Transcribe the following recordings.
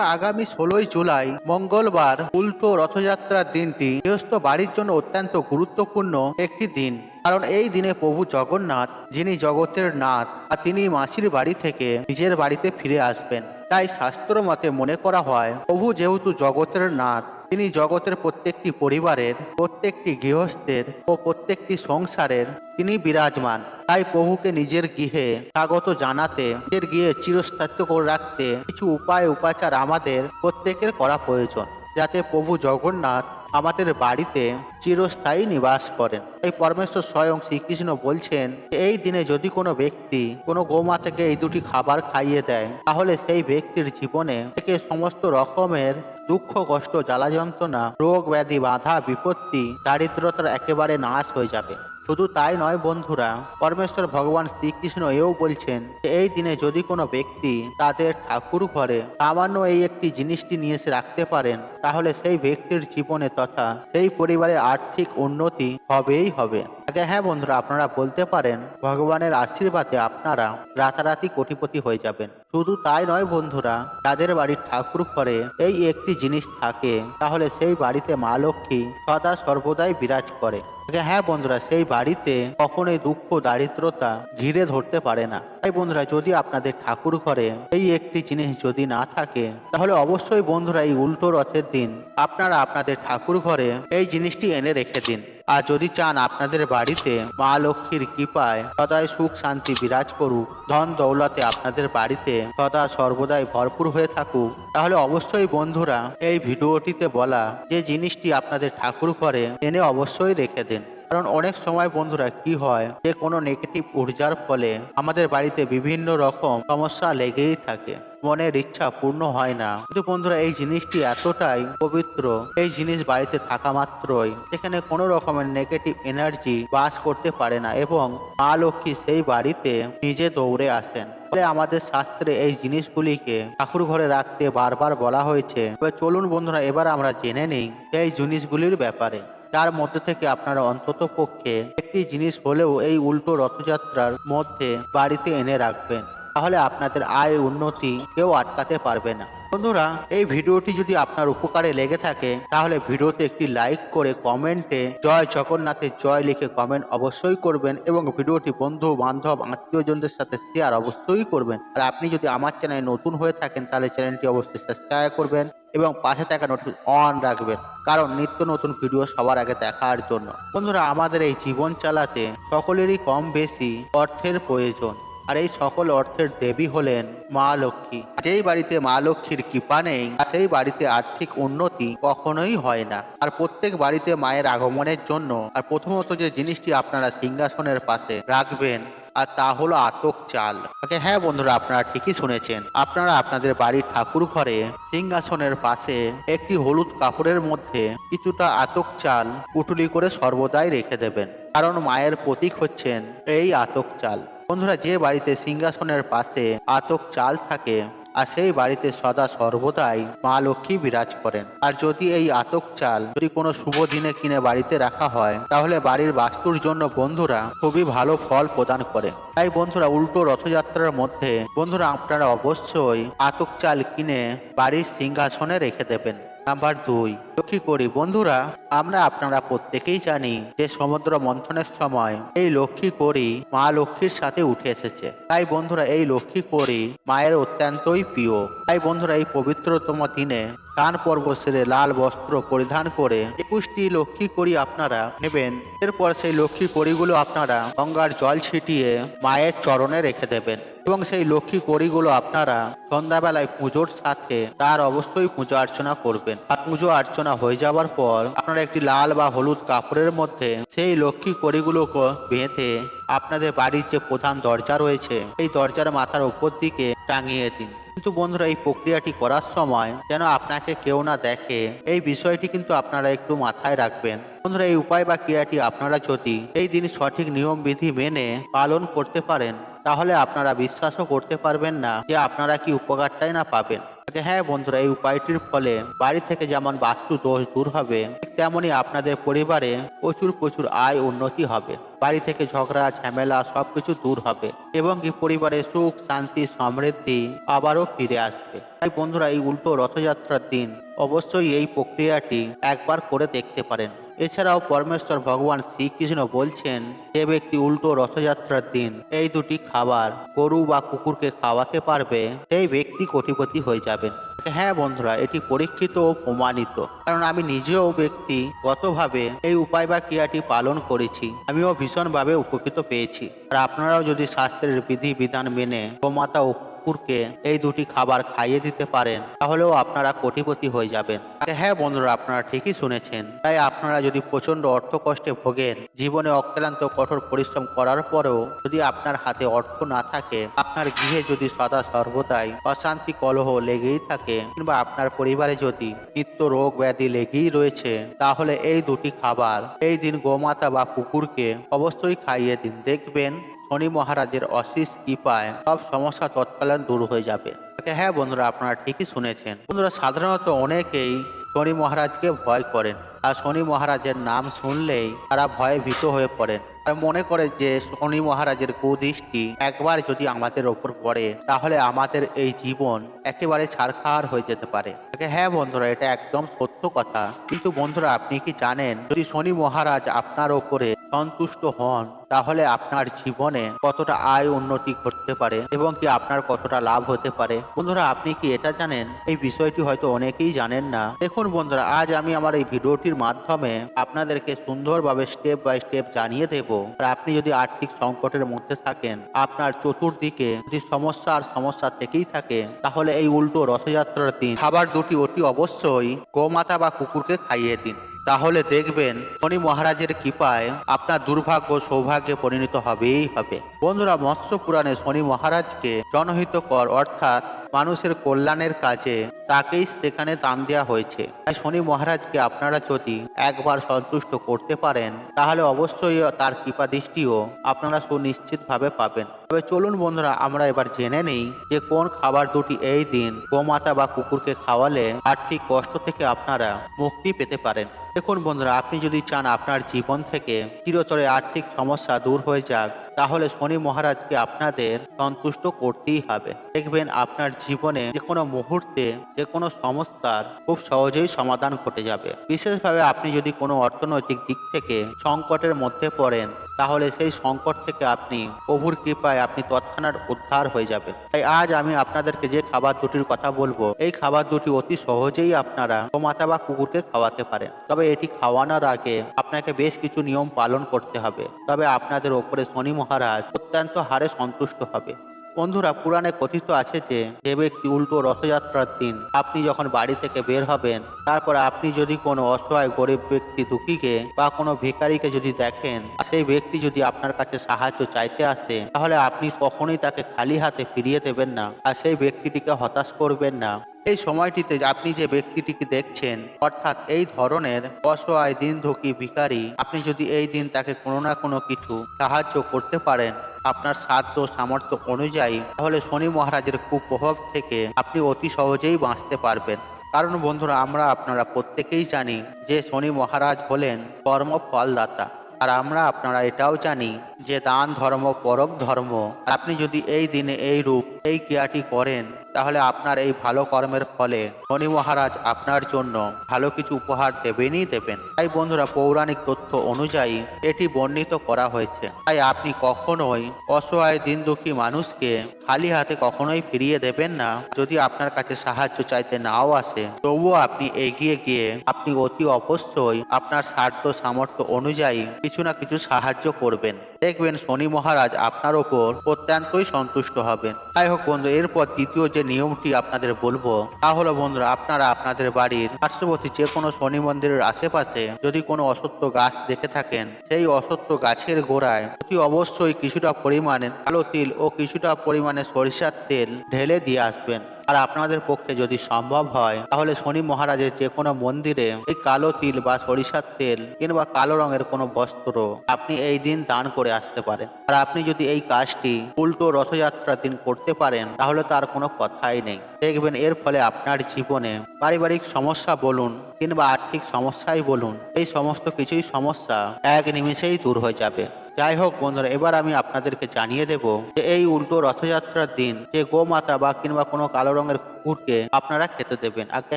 আগামী ষোলোই জুলাই, মঙ্গলবার, উল্টো রথযাত্রার দিনটি গৃহস্থ বাড়ির জন্য অত্যন্ত গুরুত্বপূর্ণ একটি দিন। কারণ এই দিনে প্রভু জগন্নাথ, যিনি জগতের নাথ, আর তিনি মাসির বাড়ি থেকে নিজের বাড়িতে ফিরে আসবেন। তাই শাস্ত্র মতে মনে করা হয়, প্রভু যেহেতু জগতের নাথ তিনি জগতের প্রত্যেকটি পরিবারের, প্রত্যেকটি গৃহস্থের ও প্রত্যেকটি সংসারের তিনি বিরাজমান। তাই প্রভুকে নিজের গৃহে স্বাগত জানাতে, নিজের গৃহে চিরস্থায়িত্ব করে রাখতে কিছু উপায়, উপাচার আমাদের প্রত্যেকের করা প্রয়োজন, যাতে প্রভু জগন্নাথ আমাদের বাড়িতে চিরস্থায়ী নিবাস করেন। এই পরমেশ্বর স্বয়ং শ্রীকৃষ্ণ বলছেন, এই দিনে যদি কোনো ব্যক্তি কোনো গোমাতাকে এই দুটি খাবার খাইয়ে দেয়, তাহলে সেই ব্যক্তির জীবনে থেকে সমস্ত রকমের দুঃখ, কষ্ট, জ্বালা যন্ত্রণা, রোগ, ব্যাধি, বাধা, বিপত্তি, দারিদ্রতার একেবারে নাশ হয়ে যাবে। শুধু তাই নয় বন্ধুরা, পরমেশ্বর ভগবান শ্রীকৃষ্ণ এও বলছেন যে, এই দিনে যদি কোনো ব্যক্তি তাদের ঠাকুর ঘরে সামান্য এই একটি জিনিসটি নিয়ে এসে রাখতে পারেন, তাহলে সেই ব্যক্তির জীবনে তথা সেই পরিবারের আর্থিক উন্নতি হবেই হবে। আগে হ্যাঁ বন্ধুরা, আপনারা বলতে পারেন, ভগবানের আশীর্বাদে আপনারা রাতারাতি কোটিপতি হয়ে যাবেন। শুধু তাই নয় বন্ধুরা, যাদের বাড়ির ঠাকুর ঘরে এই একটি জিনিস থাকে, তাহলে সেই বাড়িতে মা লক্ষ্মী সদা সর্বদাই বিরাজ করে। হ্যাঁ বন্ধুরা, সেই বাড়িতে কখনোই দুঃখ, দারিদ্রতা ঘিরে ধরতে পারে না। তাই বন্ধুরা, যদি আপনাদের ঠাকুর ঘরে এই একটি জিনিস যদি না থাকে, তাহলে অবশ্যই বন্ধুরা এই উল্টো রথের দিন আপনারা আপনাদের ঠাকুর ঘরে এই জিনিসটি এনে রেখে দিন। আর যদি চান আপনাদের বাড়িতে মা লক্ষ্মীর কৃপায় সদাই সুখ শান্তি বিরাজ করুক, ধন দৌলতে আপনাদের বাড়িতে সদা সর্বদাই ভরপুর হয়ে থাকুক, তাহলে অবশ্যই বন্ধুরা এই ভিডিওটিতে বলা যে জিনিসটি আপনাদের ঠাকুর ঘরে এনে অবশ্যই রেখে দিন। কারণ অনেক সময় বন্ধুরা কি হয় যে কোনো নেগেটিভ ঊর্জার ফলে আমাদের বাড়িতে বিভিন্ন রকম সমস্যা লেগেই থাকে। মনের ইচ্ছা পূর্ণ হয় না। কিন্তু বন্ধুরা, এই জিনিসটি এতটাই পবিত্র, এই জিনিস বাড়িতে থাকা মাত্রই সেখানে কোনো রকমের নেগেটিভ এনার্জি বাস করতে পারে না এবং মা লক্ষ্মী সেই বাড়িতে নিজে দৌড়ে আসেন। ফলে আমাদের শাস্ত্রে এই জিনিসগুলিকে ঠাকুর ঘরে রাখতে বারবার বলা হয়েছে। এবার চলুন বন্ধুরা, এবার আমরা জেনে নিই এই জিনিসগুলির ব্যাপারে। যার মধ্যে থেকে আপনারা অন্তত পক্ষে একটি জিনিস হলেও এই উল্টো রথযাত্রার মধ্যে বাড়িতে এনে রাখবেন। তাহলে আপনাদের আয় উন্নতি কেউ আটকাতে পারবে না। বন্ধুরা, এই ভিডিওটি যদি আপনার উপকারে লেগে থাকে, তাহলে ভিডিওতে একটি লাইক করে কমেন্টে জয় জগন্নাথের জয় লিখে কমেন্ট অবশ্যই করবেন এবং ভিডিওটি বন্ধু, বান্ধব, আত্মীয়জনদের সাথে শেয়ার অবশ্যই করবেন। আর আপনি যদি আমার চ্যানেলে নতুন হয়ে থাকেন, তাহলে চ্যানেলটি অবশ্যই সাবস্ক্রাইব করবেন এবং পাশে থাকা নোটিফিকেশন অন রাখবেন, কারণ নিত্য নতুন ভিডিও সবার আগে দেখার জন্য। বন্ধুরা, আমাদের এই জীবন চালাতে সকলেরই কম বেশি অর্থের প্রয়োজন। আর এই সকল অর্থের দেবী হলেন মা লক্ষ্মী। যেই বাড়িতে মা লক্ষ্মীর কৃপা নেই সেই বাড়িতে আর্থিক উন্নতি কখনোই হয় না। আর প্রত্যেক বাড়িতে মায়ের আগমনের জন্য, আর প্রথমত যে জিনিসটি আপনারা সিংহাসনের পাশে রাখবেন, আর তা হলো আতক চাল। ওকে হ্যাঁ বন্ধুরা, আপনারা ঠিকই শুনেছেন। আপনারা আপনাদের বাড়ির ঠাকুর ঘরে সিংহাসনের পাশে একটি হলুদ কাপড়ের মধ্যে কিছুটা আতক চাল পুটুলি করে সর্বদাই রেখে দেবেন। কারণ মায়ের প্রতীক হচ্ছেন এই আতক চাল। বন্ধুরা, যে বাড়িতে সিংহাসনের পাশে আতক চাল থাকে, আর সেই বাড়িতে সদা সর্বদাই মা লক্ষ্মী বিরাজ করেন। আর যদি এই আতক চাল যদি কোনো শুভ দিনে কিনে বাড়িতে রাখা হয়, তাহলে বাড়ির বাস্তুর জন্য বন্ধুরা খুবই ভালো ফল প্রদান করে। তাই বন্ধুরা, উল্টো রথযাত্রার মধ্যে বন্ধুরা, আপনারা অবশ্যই আতক চাল কিনে বাড়ির সিংহাসনে রেখে দেবেন। নাম্বার দুই, লক্ষ্মী করি, বন্ধুরা, আমরা আপনারা প্রত্যেকেই জানি যে সমুদ্র মন্থনের সময় এই লক্ষ্মী করি মা লক্ষ্মীর সাথে উঠে এসেছে। তাই বন্ধুরা, এই লক্ষ্মী করি মায়ের অত্যন্তই প্রিয়। তাই বন্ধুরা, এই পবিত্রতম দিনে স্নান পর্ব সেরে লাল বস্ত্র পরিধান করে একুশটি লক্ষ্মী করি আপনারা নেবেন। এরপর সেই লক্ষ্মী কড়িগুলো আপনারা গঙ্গার জল ছিটিয়ে মায়ের চরণে রেখে দেবেন। এবং সেই লক্ষ্মী কড়িগুলো আপনারা সন্ধ্যাবেলায় পুজোর সাথে তার অবশ্যই পুজো অর্চনা করবেন। আর পুজো অর্চনা হয়ে যাওয়ার পর আপনারা একটি লাল বা হলুদ কাপড়ের মধ্যে সেই লক্ষ্মী কড়িগুলোকে বেঁধে আপনাদের বাড়ির যে প্রধান দরজা রয়েছে এই দরজার মাথার উপর দিকে টাঙিয়ে দিন। কিন্তু বন্ধুরা, এই প্রক্রিয়াটি করার সময় যেন আপনাকে কেউ না দেখে, এই বিষয়টি কিন্তু আপনারা একটু মাথায় রাখবেন। বন্ধুরা, এই উপায় বা ক্রিয়াটি আপনারা যদি এই দিন সঠিক নিয়ম বিধি মেনে পালন করতে পারেন তাহলে আপনারা বিশ্বাসও করতে পারবেন না যে আপনারা কি উপকারটাই না পাবেন। হ্যাঁ বন্ধুরা, এই উপায়টির ফলে বাড়ি থেকে যেমন বাস্তু দোষ দূর হবে, ঠিক তেমনই আপনাদের পরিবারে প্রচুর প্রচুর আয় উন্নতি হবে। বাড়ি থেকে ঝগড়া, ঝামেলা সবকিছু দূর হবে এবং কি পরিবারে সুখ, শান্তি, সমৃদ্ধি আবারও ফিরে আসবে। তাই বন্ধুরা, এই উল্টো রথযাত্রার দিন অবশ্যই এই প্রক্রিয়াটি একবার করে দেখতে পারেন। এছাড়াও পরমেশ্বর ভগবান শ্রীকৃষ্ণ বলছেন যে ব্যক্তি উল্টো রথযাত্রার দিন এই দুটি খাবার গরু বা কুকুরকে খাওয়াতে পারবে, সেই ব্যক্তি কোটিপতি হয়ে যাবেন। হ্যাঁ বন্ধুরা, এটি পরীক্ষিত ও প্রমাণিত। কারণ আমি নিজেও ব্যক্তিগতভাবে এই উপায় বা ক্রিয়াটি পালন করেছি। আমিও ভীষণভাবে উপকৃত পেয়েছি। আর আপনারাও যদি শাস্ত্রের বিধি বিধান মেনে গোমাতা ও কুকুরকে এই দুটি খাবার খাইয়ে দিতে পারেন, তাহলেও আপনারা কোটিপতি হয়ে যাবেন। হ্যাঁ বন্ধুরা, আপনারা ঠিকই শুনেছেন। তাই আপনারা যদি প্রচণ্ড অর্থ কষ্টে ভোগেন, জীবনে অক্লান্ত কঠোর পরিশ্রম করার পরেও যদি আপনার হাতে অর্থ না থাকে, আপনার গৃহে যদি সদা সর্বদাই অশান্তি, কলহ লেগেই থাকে, কিংবা আপনার পরিবারে যদি নিত্য রোগ ব্যাধি লেগেই রয়েছে, তাহলে এই দুটি খাবার, এই দিন গোমাতা বা কুকুরকে অবশ্যই খাইয়ে দিন। দেখবেন শনি মহারাজের অশিস কৃপায় সব সমস্যা তৎকালীন দূর হয়ে যাবে। হ্যাঁ বন্ধুরা, আপনারা ঠিকই শুনেছেন। বন্ধুরা, সাধারণত অনেকেই শনি মহারাজকে ভয় করেন আর শনি মহারাজের নাম শুনলেই তারা ভয়ে ভীত হয়ে পড়েন। আর মনে করে যে শনি মহারাজের কুদৃষ্টি একবার যদি আমাদের ওপর পড়ে, তাহলে আমাদের এই জীবন একেবারে ছাড়খাড় হয়ে যেতে পারে। হ্যাঁ বন্ধুরা, এটা একদম সত্য কথা। কিন্তু বন্ধুরা, আপনি কি জানেন, যদি শনি মহারাজ আপনার ওপরে সন্তুষ্ট হন, তাহলে আপনার জীবনে কতটা আয় উন্নতি করতে পারে এবং কি আপনার কতটা লাভ হতে পারে? বন্ধুরা, আপনি কি এটা জানেন? এই বিষয়টি হয়তো অনেকেই জানেন না। দেখুন বন্ধুরা, আজ আমি আমার এই ভিডিওটির মাধ্যমে আপনাদেরকে সুন্দরভাবে স্টেপ বাই স্টেপ জানিয়ে দেব। আর আপনি যদি আর্থিক সংকটের মধ্যে থাকেন, আপনার চতুর্দিকে যদি সমস্যা আর সমস্যা থেকেই থাকে, তাহলে এই উল্টো রথযাত্রার দিন খাবার দুটি অতি অবশ্যই গোমাতা বা কুকুরকে খাইয়ে দিন। তাহলে দেখবেন শনি মহারাজের কৃপায় আপনার দুর্ভাগ্য সৌভাগ্যে পরিণত হবেই হবে। বন্ধুরা, মৎস্য পুরাণে শনি মহারাজকে জনহিতকর অর্থাৎ মানুষের কল্যাণের কাজে তাকেই সেখানে দান দেওয়া হয়েছে। তাই শনি মহারাজকে আপনারা যদি একবার সন্তুষ্ট করতে পারেন, তাহলে অবশ্যই তার কৃপা দৃষ্টিও আপনারা সুনিশ্চিতভাবে পাবেন। তবে চলুন বন্ধুরা, আমরা এবার জেনে নেই যে কোন খাবার দুটি এই দিন গোমাতা বা কুকুরকে খাওয়ালে আর্থিক কষ্ট থেকে আপনারা মুক্তি পেতে পারেন। দেখুন বন্ধুরা, আপনি যদি চান আপনার জীবন থেকে চিরতরে আর্থিক সমস্যা দূর হয়ে যাক তাহলে শনি মহারাজকে আপনাদের সন্তুষ্ট করতেই হবে। দেখবেন আপনার জীবনে যে কোনো মুহূর্তে যে কোনো সমস্যার খুব সহজেই সমাধান ঘটে যাবে। বিশেষভাবে আপনি যদি কোনো অর্থনৈতিক দিক থেকে সংকটের মধ্যে পড়েন তাহলে সেই সংকট থেকে আপনি প্রভুর কৃপায় আপনি তৎক্ষণাৎ উদ্ধার হয়ে যাবেন। তাই আজ আমি আপনাদেরকে যে খাবার দুটির কথা বলব, এই খাবার দুটি অতি সহজেই আপনারা গোমাতা বা কুকুরকে খাওয়াতে পারেন। তবে এটি খাওয়ানোর আগে আপনাকে বেশ কিছু নিয়ম পালন করতে হবে। তবে আপনাদের ওপরে শনি মহারাজ অত্যন্ত হারে সন্তুষ্ট হবে। বন্ধুরা, পুরাণে কথিত আছে যে যে ব্যক্তি উল্টো রথযাত্রার দিন আপনি যখন বাড়ি থেকে বের হবেন, তারপর আপনি যদি কোনো অসহায় গরিব ব্যক্তি দুঃখীকে বা কোনো ভিখারিকে যদি দেখেন সেই ব্যক্তি যদি আপনার কাছে সাহায্য চাইতে আসে, তাহলে আপনি কখনোই তাকে খালি হাতে ফিরিয়ে দেবেন না, আর সেই ব্যক্তিটিকে হতাশ করবেন না। এই সময়টিতে আপনি যে ব্যক্তিটিকে দেখছেন, অর্থাৎ এই ধরনের অসহায় দিন ধুকি ভিখারি, আপনি যদি এই দিন তাকে কোনো না কোনো কিছু সাহায্য করতে পারেন আপনার সাধ্য সামর্থ্য অনুযায়ী, তাহলে শনি মহারাজের কুপ্রভাব থেকে আপনি অতি সহজেই বাঁচতে পারবেন। কারণ বন্ধুরা, আমরা আপনারা প্রত্যেকেই জানি যে শনি মহারাজ হলেন কর্ম ফলদাতা। আর আমরা আপনারা এটাও জানি যে দান ধর্ম পরব ধর্ম। আপনি যদি এই দিনে এই রূপ, এই ক্রিয়াটি করেন তাহলে আপনার এই ভালো কর্মের ফলে শনি মহারাজ আপনার জন্য ভালো কিছু উপহার দেবেনই দেবেন। তাই বন্ধুরা, পৌরাণিক তথ্য অনুযায়ী এটি বর্ণিত করা হয়েছে। তাই আপনি কখনোই অসহায় দিন দুঃখী মানুষকে খালি হাতে কখনোই ফিরিয়ে দেবেন না। যদি আপনার কাছে সাহায্য চাইতে নাও আসে, তবুও আপনি এগিয়ে গিয়ে আপনি অতি অবশ্যই আপনার স্বার্থ সামর্থ্য অনুযায়ী কিছু না কিছু সাহায্য করবেন। দেখবেন শনি মহারাজ আপনার ওপর অত্যন্তই সন্তুষ্ট হবেন। তাই হোক বন্ধু, এরপর দ্বিতীয় যে নিয়মটি আপনাদের বলব, তা হলো বন্ধুরা, আপনারা আপনাদের বাড়ির পার্শ্ববর্তী যে কোনো শনি মন্দিরের আশেপাশে যদি কোনো অসত্য গাছ দেখে থাকেন, সেই অসত্য গাছের গোড়ায় অতি অবশ্যই কিছুটা পরিমাণে কালো তিল ও কিছুটা পরিমাণে সরিষার তেল ঢেলে দিয়ে আসবেন। আর আপনাদের পক্ষে যদি সম্ভব হয়, তাহলে শনি মহারাজের যে কোনো মন্দিরে এই কালো তিল বা সরিষার তেল কিংবা কালো রঙের কোনো বস্ত্র আপনি এই দিন দান করে আসতে পারেন। আর আপনি যদি এই কাজটি উল্টো রথযাত্রার দিন করতে পারেন, তাহলে তার কোনো কথাই নেই। দেখবেন এর ফলে আপনার জীবনে পারিবারিক সমস্যা বলুন কিংবা আর্থিক সমস্যাই বলুন, এই সমস্ত কিছুই সমস্যা এক নিমিষেই দূর হয়ে যাবে। যাই হোক বন্ধুরা, এবার আমি আপনাদেরকে জানিয়ে দেব যে এই উল্টো রথযাত্রার দিন যে গোমাতা বা কিংবা কোনো কালো রঙের কুকুরকে আপনারা খেতে দেবেন। আগে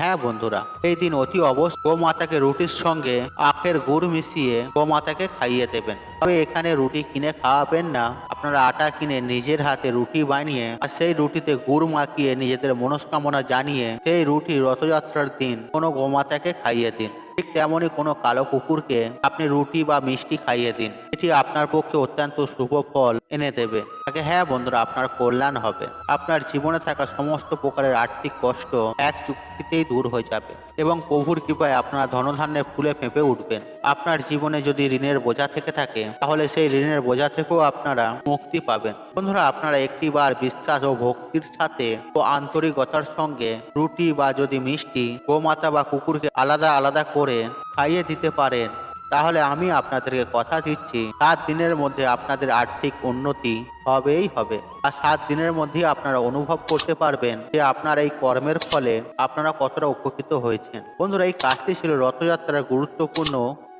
হ্যাঁ বন্ধুরা, এই দিন অতি অবশ্য গোমাতাকে রুটির সঙ্গে আখের গুড় মিশিয়ে গোমাতাকে খাইয়ে দেবেন। তবে এখানে রুটি কিনে খাওয়াবেন না, আপনারা আটা কিনে নিজের হাতে রুটি বানিয়ে আর সেই রুটিতে গুড় মাখিয়ে নিজেদের মনস্কামনা জানিয়ে সেই রুটি রথযাত্রার দিন কোনো গোমাতাকে খাইয়ে দিন। ঠিক তেমনই কোনো কালো কুকুরকে আপনি রুটি বা মিষ্টি খাইয়ে দিন। এটি আপনার পক্ষে অত্যন্ত শুভ ফল এনে দেবে। তাকে হ্যাঁ বন্ধুরা, আপনার কল্যাণ হবে। আপনার জীবনে থাকা সমস্ত প্রকারের আর্থিক কষ্ট এক চুক্তিতেই দূর হয়ে যাবে এবং প্রভুর কৃপায় আপনার ধনধান্যে ফুলে ফেঁপে উঠবেন। আপনার জীবনে যদি ঋণের বোঝা থেকে থাকে, তাহলে সেই ঋণের বোঝা থেকেও আপনারা মুক্তি পাবেন। বন্ধুরা, আপনারা একটিবার বিশ্বাস ও ভক্তির সাথে ও আন্তরিকতার সঙ্গে রুটি বা যদি মিষ্টি গোমাতা বা কুকুরকে আলাদা আলাদা করে খাইয়ে দিতে পারেন। তাহলে আমি আপনাদেরকে কথা দিচ্ছি, সাত দিনের মধ্যে আপনাদের আর্থিক উন্নতি হবেই হবে। আর সাত দিনের মধ্যেই আপনারা অনুভব করতে পারবেন যে আপনার এই কর্মের ফলে আপনারা কতটা উপকৃত হয়েছেন। বন্ধুরা, এই কাজটি ছিল রথযাত্রার গুরুত্বপূর্ণ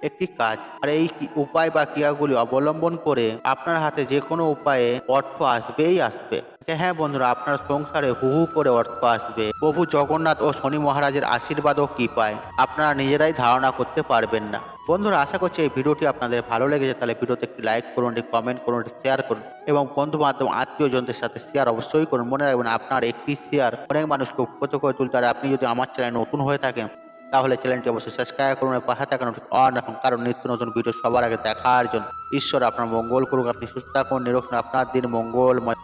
একটি কাজ। আর এই উপায় বা ক্রিয়াগুলি অবলম্বন করে আপনার হাতে যে কোনো উপায়ে অর্থ আসবেই আসবে। হ্যাঁ বন্ধুরা, আপনার সংসারে হু হু করে অর্থ আসবে। প্রভু জগন্নাথ ও শনি মহারাজের আশীর্বাদ ও কৃপায় আপনারা নিজেরাই ধারণা করতে পারবেন না। বন্ধুরা, আশা করছি এই ভিডিওটি আপনাদের ভালো লেগেছে। তাহলে ভিডিওতে একটি লাইক করুন, একটি কমেন্ট করুন, একটি শেয়ার করুন এবং বন্ধু বান্ধব আত্মীয়জনদের সাথে শেয়ার অবশ্যই করুন। মনে রাখবেন, আপনার একটি শেয়ার অনেক মানুষকে উপকৃত করে তুলতে আর আপনি যদি আমার চ্যানেল নতুন হয়ে থাকেন তাহলে চ্যানেলটি অবশ্যই সাবস্ক্রাইব করুন এবং পাশে থাকা অন রাখুন কারণ নিত্য নতুন ভিডিও সবার আগে দেখার জন্য। ঈশ্বর আপনার মঙ্গল করুক, আপনি সুস্থ থাকুন নিরক্ষণ আপনার দিন মঙ্গলময়।